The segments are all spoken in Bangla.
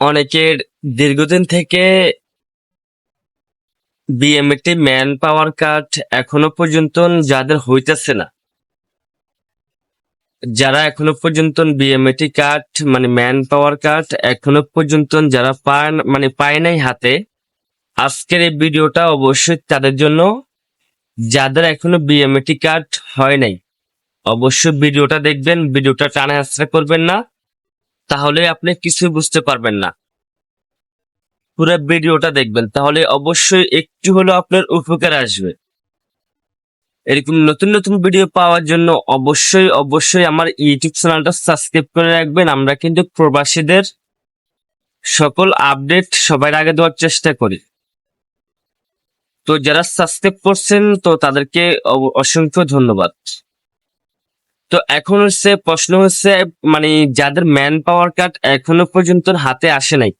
অনেকের দীর্ঘদিন থেকে বিএমএটি ম্যান পাওয়ার কার্ড এখনও পর্যন্ত যাদের হইতেছে না। যারা এখনও পর্যন্ত বিএমএটি কার্ড মানে ম্যান পাওয়ার কার্ড এখনও পর্যন্ত যারা পায় মানে পায় নাই হাতে, আজকের এই ভিডিওটা অবশ্যই তাদের জন্য, যাদের এখনও বিএমএটি কার্ড হয় নাই, অবশ্যই ভিডিওটা দেখবেন, ভিডিওটা টানা হাসরা করবেন না। তাহলে আপনি কিছু বুঝতে পারবেন না। পুরো ভিডিওটা দেখবেন, তাহলে অবশ্যই একটু হলেও আপনার উপকার আসবে। এরকম নতুন নতুন ভিডিও পাওয়ার জন্য অবশ্যই অবশ্যই আমার ইউটিউব চ্যানেলটা সাবস্ক্রাইব করে রাখবেন। আমরা কিন্তু প্রবাসীদের সকল আপডেট সবার আগে দেওয়ার চেষ্টা করি। তো যারা সাবস্ক্রাইব করছেন, তো তাদেরকে অসংখ্য ধন্যবাদ। তো এখন হচ্ছে প্রশ্ন হচ্ছে মানে যাদের ম্যান পাওয়ার কার্ড এখনও পর্যন্ত হাতে আসে নাই,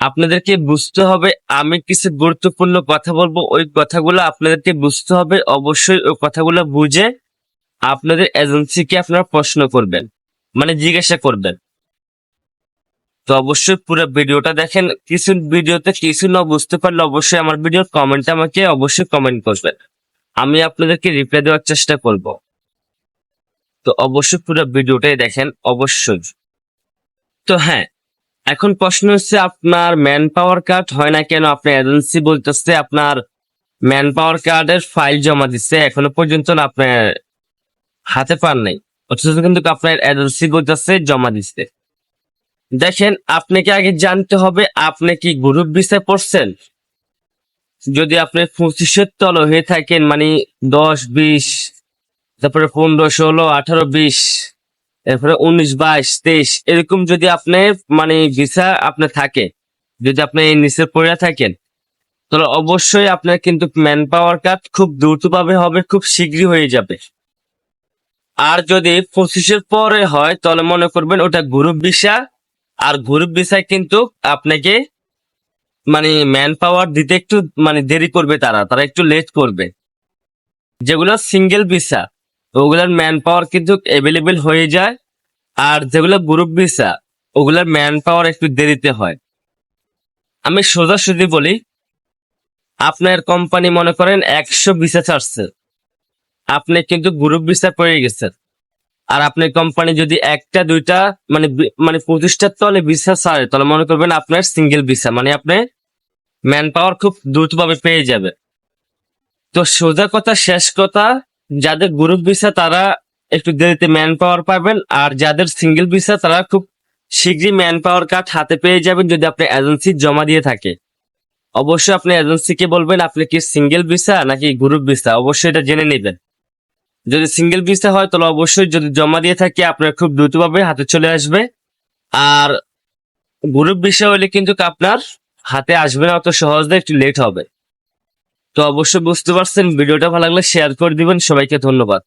আপনাদেরকে বুঝতে হবে, আমি কিছু গুরুত্বপূর্ণ কথা বলব, ওই কথাগুলো আপনাদেরকে বুঝতে হবে, অবশ্যই ওই কথাগুলো বুঝে আপনাদের এজেন্সিকে আপনারা প্রশ্ন করবেন মানে জিজ্ঞাসা করবেন। তো অবশ্যই পুরো ভিডিওটা দেখেন, কিছু ভিডিওতে কিছু না বুঝতে পারলে অবশ্যই আমার ভিডিওর কমেন্টে আমাকে অবশ্যই কমেন্ট করবেন। আমি আপনাদেরকে রিপ্লাই দেওয়ার চেষ্টা করব। তো অবশ্যই পুরো ভিডিওটাই দেখেন, অবশ্যই। তো হ্যাঁ এখন প্রশ্ন হচ্ছে আপনার ম্যান পাওয়ার কার্ড হয় না কেন? আপনার এজেন্সি বলতেছে আপনার ম্যান পাওয়ার কার্ডের ফাইল জমা দিচ্ছে এখনও পর্যন্ত না আপনার হাতে পান নাই। অথচ কিন্তু আপনার এজেন্সি বলতেছে জমা দিচ্ছে দেখেন আপনাকে আগে জানতে হবে, আপনি কি গ্রুপ বিষয় পড়ছেন? যদি আপনি পঁচিশের তল হয়ে থাকেন মানে দশ, বিশ তারপরে পনেরো, ষোলো, আঠারো, বিশ, এরপরে উনিশ, বাইশ, তেইশ, এরকম যদি আপনি মানে ভিসা আপনার থাকে, যদি আপনি এই নিচে পড়ে থাকেন, তাহলে অবশ্যই আপনার কিন্তু ম্যান পাওয়ার কার্ড খুব দ্রুতভাবে হবে, খুব শীঘ্রই হয়ে যাবে। আর যদি পঁচিশের পরে হয়, তাহলে মনে করবেন ওটা গ্রুপ ভিসা আর গ্রুপ ভিসায় কিন্তু আপনাকে মানে ম্যান পাওয়ার দিতে একটু মানে দেরি করবে তারা তারা একটু লেট করবে। যেগুলো সিঙ্গেল ভিসা ওগুলার ম্যান পাওয়ার কিন্তু অ্যাভেলেবেল হয়ে যায়। আর যেগুলো গ্রুপ ভিসা ওগুলার ম্যান পাওয়ার একটু দেরিতে হয়। আমি সোজাসুজি বলি, আপনার কোম্পানি মনে করেন একশো ভিসা ছাড়ছে। আপনি কিন্তু গ্রুপ ভিসা পেয়ে গেছেন। আর আপনার কোম্পানি যদি একটা, দুইটা মানে মানে পঁচিশটার তলে ভিসা ছাড়ে, তাহলে মনে করবেন আপনার সিঙ্গেল ভিসা মানে আপনি ম্যান পাওয়ার খুব দ্রুতভাবে পেয়ে যাবে। তো সোজা কথা, শেষ কথা যাদের গ্রুপ ভিসা তারা একটু দেরিতে ম্যান পাওয়ার পাবেন, আর যাদের সিঙ্গেল ভিসা তারা খুব শীঘ্রই ম্যান পাওয়ার কার্ড হাতে পেয়ে যাবেন যদি আপনি এজেন্সি জমা দিয়ে থাকে। অবশ্যই আপনি এজেন্সিকে বলবেন, আপনি কি সিঙ্গেল ভিসা নাকি গ্রুপ ভিসা অবশ্যই এটা জেনে নেবেন। যদি সিঙ্গেল ভিসা হয়, তাহলে অবশ্যই যদি জমা দিয়ে থাকে, আপনার খুব দ্রুতভাবে হাতে চলে আসবে। আর গ্রুপ ভিসা হলে কিন্তু আপনার হাতে আসবে না, অত সহজে, একটু লেট হবে। তো অবশ্যই বুঝতে পারছেন ভিডিওটা ভালো লাগলে শেয়ার করে দিবেন সবাইকে ধন্যবাদ।